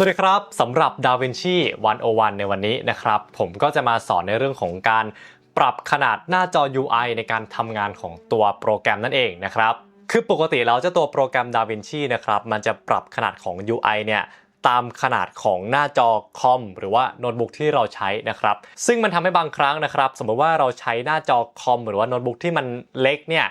สวัสดีครับสำหรับ DaVinci 101 ในวันนี้นะครับ ผมก็จะมาสอนในเรื่องของการปรับขนาดหน้าจอ UI ในการทำงานของตัวโปรแกรมนั่นเองนะครับ คือปกติแล้วเจ้าตัวโปรแกรม DaVinci นะครับ มันจะปรับขนาดของ UI เนี่ยตามขนาดของหน้าจอคอมหรือว่าโน้ตบุ๊กที่เราใช้นะครับ ซึ่งมันทำให้บางครั้งนะครับ สมมติว่าเราใช้หน้าจอคอมหรือว่าโน้ตบุ๊กที่มันเล็กเนี่ย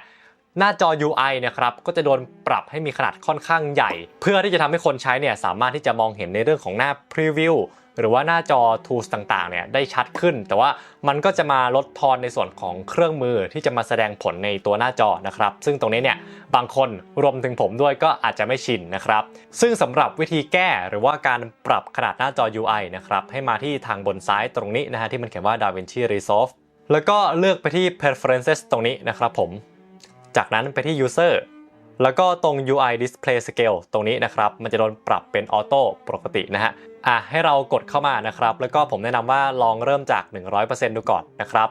หน้าจอ UI นะครับก็จะโดนปรับให้มีขนาดค่อนข้างใหญ่ เพื่อที่จะทำให้คนใช้เนี่ยสามารถที่จะมองเห็นในเรื่องของหน้า Preview หรือว่าหน้าจอ Tools ต่างๆเนี่ยได้ชัดขึ้น แต่ว่ามันก็จะมาลดทอนในส่วนของเครื่องมือที่จะมาแสดงผลในตัวหน้าจอนะครับ ซึ่งตรงนี้เนี่ยบางคนรวมถึงผมด้วยก็อาจจะไม่ชินนะครับ ซึ่งสำหรับวิธีแก้หรือว่าการปรับขนาดหน้าจอ UI นะครับให้มาที่ทางบนซ้ายตรงนี้นะฮะที่มันเขียนว่า DaVinci Resolve แล้วก็เลือกไปที่ Preferences ตรงนี้นะครับผม จากนั้นไปที่ User แล้วก็ตรง UI Display Scale ตรงนี้นะครับ มันจะโดนปรับเป็นออโต้ปกตินะฮะอะให้เรากดเข้ามานะครับ แล้วก็ผมแนะนำว่าลองเริ่มจาก 100%ดูก่อนนะครับ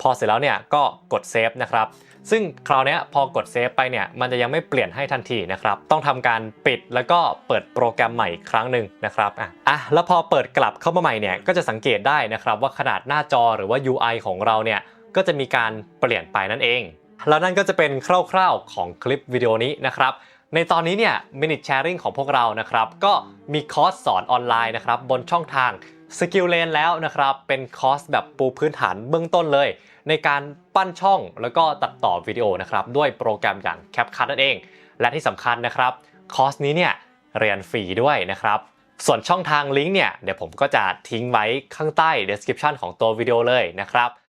พอเสร็จแล้วเนี่ยก็กดเซฟนะครับ ซึ่งคราวนี้พอกดเซฟไปเนี่ยมันจะยังไม่เปลี่ยนให้ทันทีนะครับ ต้องทำการปิดแล้วก็เปิดโปรแกรมใหม่อีกครั้งหนึ่งนะครับอะอะแล้วพอเปิดกลับเข้ามาใหม่เนี่ยก็จะสังเกตได้นะครับว่าขนาดหน้าจอหรือว่า UI ของเราเนี่ยก็จะมีการเปลี่ยนไปนั่นเอง แล้วนั่นก็จะเป็นคร่าวๆของคลิปวิดีโอนี้นะครับ ในตอนนี้เนี่ย Minute Sharing ของพวกเรานะครับ ก็มีคอร์สสอนออนไลน์นะครับ บนช่องทาง Skill l a n แล้วนะครับ เป็นคอร์สแบบปูพื้นฐานเบื้องต้นเลย ในการปั้นช่องแล้วก็ตัดต่อวิดีโอนะครับ ด้วยโปรแกรมอย่าง CapCut นั่นเอง และที่สำคัญนะครับคอร์สนี้เนี่ยเรียนฟรีด้วยนะครับส่วนช่องทางลิงก์เนี่ยเดี๋ยวผมก็จะทิ้งไว้ข้างใต้ description ของตัววิดีโอเลยนะครับ